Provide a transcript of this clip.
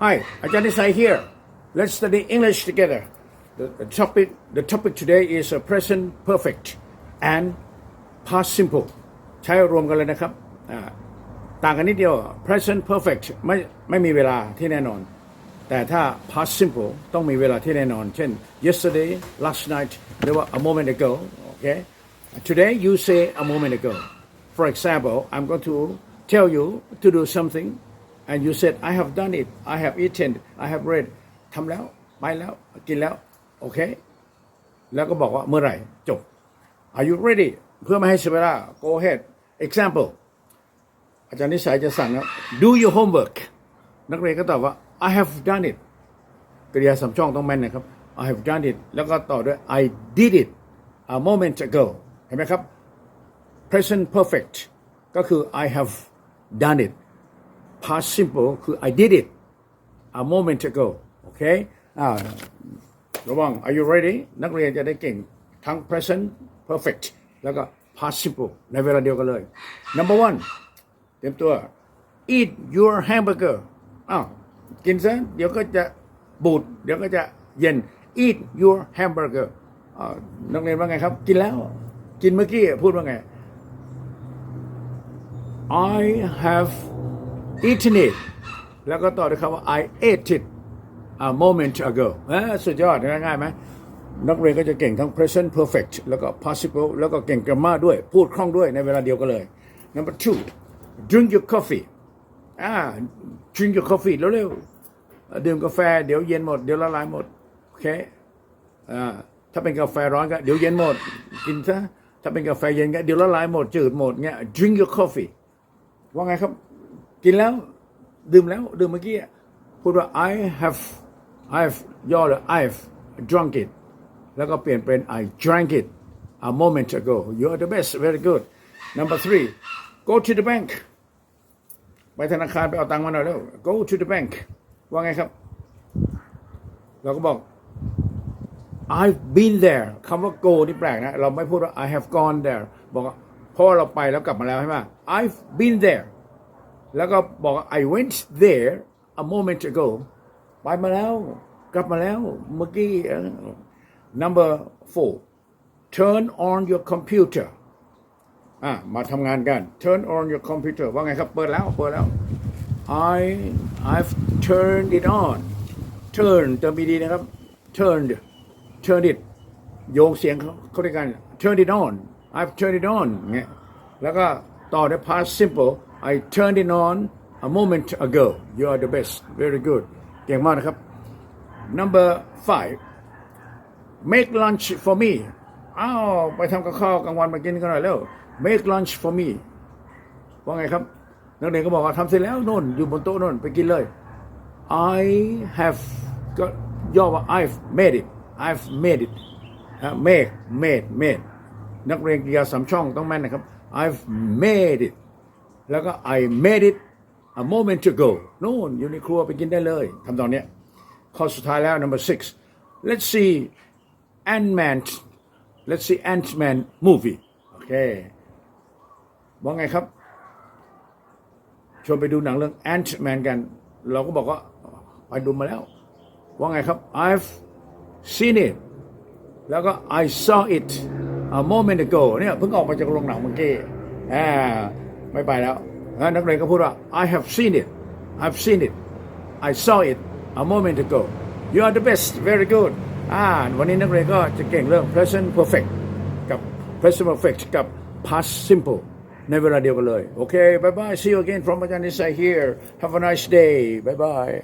Hi, Ajahn Desai here. Let's study English together. The, the topic the topic today is uh, present perfect and past simple ใช้รวมกันเลยนะครับอ่าต่างกันนิดเดียว present perfect ไม่ไม่มีเวลาที่แน่นอน แต่ถ้า past simple ต้องมีเวลาที่แน่นอน เช่น yesterday last night หรือว่า a moment ago okay today you say a moment ago for example I'm going to tell you to do something and you said I have done it I have eaten I have read ทำแล้วไปแล้วกินแล้วโอเค แล้วก็บอกว่าเมื่อไหร่จบ Are you ready เพื่อไม่ให้เสียเวลา go ahead example อาจารย์นิสัยจะสั่งนะ do your homework นักเรียนก็ตอบว่า I have done it กริยาสำช่องต้องแม่นนะครับ I have done it แล้วก็ต่อด้วย I did it a moment ago เห็นไหมครับ present perfect ก็คือ I have done it past simple คือ I did it a moment ago โอเคอ่าระวัง Are you ready นักเรียนจะได้เก่งทั้ง present perfect แล้วก็ past simple ในเวลาเดียวกันเลย number one เตรียมตัว eat your hamburger อ้าวกินซะเดี๋ยวก็จะบูดเดี๋ยวก็จะเย็น eat your hamburger อ่านักเรียนว่าไงครับ กินแล้ว กินเมื่อกี้พูดว่าไง I have eaten it แล้วก็ต่อด้วยคำว่า I ate it a moment ago สุดยอดง่ายๆไหมนักเรียนก็จะเก่งทั้ง present perfect แล้วก็ participle แล้วก็เก่ง grammar ด้วย พูดคล่องด้วยในเวลาเดียวกันเลย number two drink your coffee อ่า drink your coffee เร็วๆดื่มกาแฟ เดี๋ยวเย็นหมด เดี๋ยวละลายหมด โอเคอ่าถ้าเป็นกาแฟร้อนก็เดี๋ยวเย็นหมด กินซะ ถ้าเป็นกาแฟเย็นก็เดี๋ยวละลายหมดจืดหมดเงี้ย drink your coffee ว่าไงครับ กินแล้ว ดื่มแล้ว ดื่มเมื่อกี้พูดว่า I have I've ย่อเลย I've drunk it แล้วก็เปลี่ยนเป็น I drank it a moment ago you are the best very good number three go to the bank ไปธนาคารไปเอาตังค์มาหน่อยเร็ว go to the bank ว่าไงครับ เราก็บอก I've been there คำว่า go นี่แปลกนะ เราไม่พูดว่า I have gone there บอกว่าเพราะเราไปแล้วกลับมาแล้วใช่ไหม I've been there แล้วก็บอก I went there a moment ago ไปมาแล้ว กลับมาแล้วเมื่อกี้ number four turn on your computer อะมาทำงานกัน turn on your computer ว่าไงครับ เปิดแล้ว เปิดแล้ว I I've turned it on turn เติมดีนะครับ turned turn it โยงเสียงเขาเขาด้วยกัน turn it on I've turned it on เงี้ยแล้วก็ ต่อด้วย past simple I turned it on a moment ago you are the best very good เก่งมากนะครับ number five make lunch for me อ้าวไปทำกับข้าวกลางวันมากินกันหน่อยแล้ว make lunch for me ว่าไงครับ นักเรียนก็บอกว่าทำเสร็จแล้วโน่นอยู่บนโต๊ะโน่นไปกินเลย I have ก็ย่อว่า I've made it I've made it ฮะ make made made นักเรียนกริยาสามช่องต้องแม่นนะครับ I've made it แล้วก็ I made it a moment ago โน่นอยู่ในครัวไปกินได้เลยทำตอนเนี้ยข้อสุดท้ายแล้ว number six let's see Ant-Man let's see Ant-Man movie โอเคว่าไงครับชวนไปดูหนังเรื่อง Ant-Man กัน เราก็บอกว่า ไปดูมาแล้ว ว่าไงครับ I've seen it แล้วก็ I saw it moment ago เนี่ยเพิ่งออกมาจากโรงหนังเมื่อกี้อ่าไม่ไปแล้วนักเรียนก็พูดว่า I have seen it I've seen it I saw it a moment ago you are the best very good อ่าวันนี้นักเรียนก็จะเก่งเรื่อง present perfect กับ present perfect กับ past simple ในเวลาเดียวกันเลย โอเค bye bye see you again from อาจารย์นิสัย here have a nice day bye bye